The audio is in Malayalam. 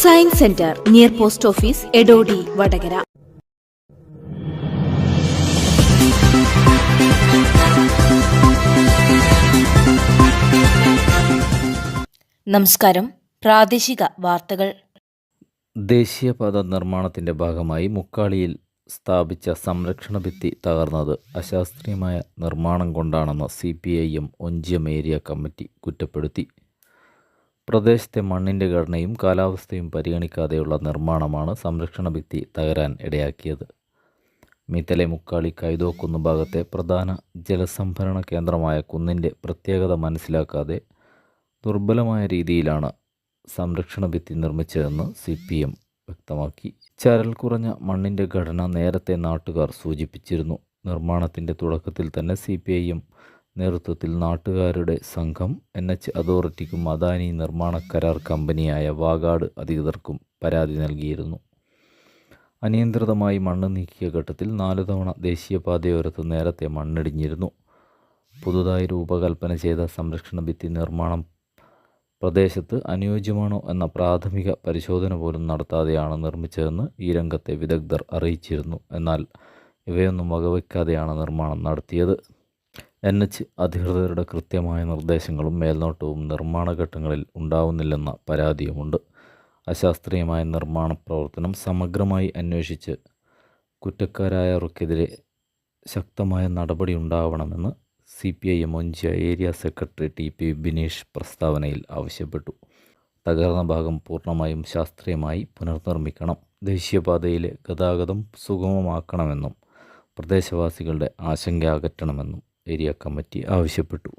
Science centre near post office Edodi Vadakara നമസ്കാരം. പ്രാദേശിക വാർത്തകൾ. ദേശീയപാത നിർമ്മാണത്തിന്റെ ഭാഗമായി മുക്കാളിയിൽ സ്ഥാപിച്ച സംരക്ഷണ ഭിത്തി തകർന്നത്. അശാസ്ത്രീയമായ നിർമ്മാണം കൊണ്ടാണെന്ന് C P I M Onchiyam area committee കുറ്റപ്പെടുത്തി. പ്രദേശത്തെ മണ്ണിന്റെ ഘടനയും കാലാവസ്ഥയും പരിഗണിക്കാതെയുള്ള നിർമ്മാണമാണ് സംരക്ഷണ ഭിത്തി തകരാൻ ഇടയാക്കിയത്. മീത്തലെ മുക്കാളി കൈതോക്കുന്ന് ഭാഗത്തെ പ്രധാന ജലസംഭരണ കേന്ദ്രമായ കുന്നിന്റെ പ്രത്യേകത മനസ്സിലാക്കാതെ ദുർബലമായ രീതിയിലാണ് സംരക്ഷണ ഭിത്തി നിർമ്മിച്ചതെന്ന് സി പി എം വ്യക്തമാക്കി. ചരൽ കുറഞ്ഞ മണ്ണിന്റെ ഘടന നേരത്തെ നാട്ടുകാർ സൂചിപ്പിച്ചിരുന്നു. നിർമ്മാണത്തിന്റെ തുടക്കത്തിൽ തന്നെ സി പി ഐ എം നേതൃത്വത്തിൽ നാട്ടുകാരുടെ സംഘം എൻ എച്ച് അതോറിറ്റിക്കും അദാനി നിർമ്മാണ കരാർ കമ്പനിയായ വാഗാട് അധികൃതർക്കും പരാതി നൽകിയിരുന്നു. അനിയന്ത്രിതമായി മണ്ണ് നീക്കിയ ഘട്ടത്തിൽ നാല് തവണ ദേശീയപാതയോരത്ത് നേരത്തെ മണ്ണിടിഞ്ഞിരുന്നു. പുതുതായി രൂപകൽപ്പന ചെയ്ത സംരക്ഷണ ഭിത്തി നിർമ്മാണം പ്രദേശത്ത് അനുയോജ്യമാണോ എന്ന പ്രാഥമിക പരിശോധന പോലും നടത്താതെയാണ് നിർമ്മിച്ചതെന്ന് ഈ രംഗത്തെ വിദഗ്ധർ അറിയിച്ചിരുന്നു. എന്നാൽ ഇവയൊന്നും വകവയ്ക്കാതെയാണ് നിർമ്മാണം നടത്തിയത്. എൻ എച്ച് അധികൃതരുടെ കൃത്യമായ നിർദ്ദേശങ്ങളും മേൽനോട്ടവും നിർമ്മാണ ഘട്ടങ്ങളിൽ ഉണ്ടാവുന്നില്ലെന്ന പരാതിയുമുണ്ട്. അശാസ്ത്രീയമായ നിർമ്മാണ പ്രവർത്തനം സമഗ്രമായി അന്വേഷിച്ച് കുറ്റക്കാരായവർക്കെതിരെ ശക്തമായ നടപടി ഉണ്ടാവണമെന്ന് C P I M Onchiyam area secretary T P Bineesh പ്രസ്താവനയിൽ ആവശ്യപ്പെട്ടു. തകർന്ന ഭാഗം പൂർണമായും ശാസ്ത്രീയമായി പുനർനിർമ്മിക്കണം. ദേശീയപാതയിലെ ഗതാഗതം സുഗമമാക്കണമെന്നും പ്രദേശവാസികളുടെ ആശങ്ക അകറ്റണമെന്നും ഏരിയ കമ്മിറ്റി ആവശ്യപ്പെട്ടു.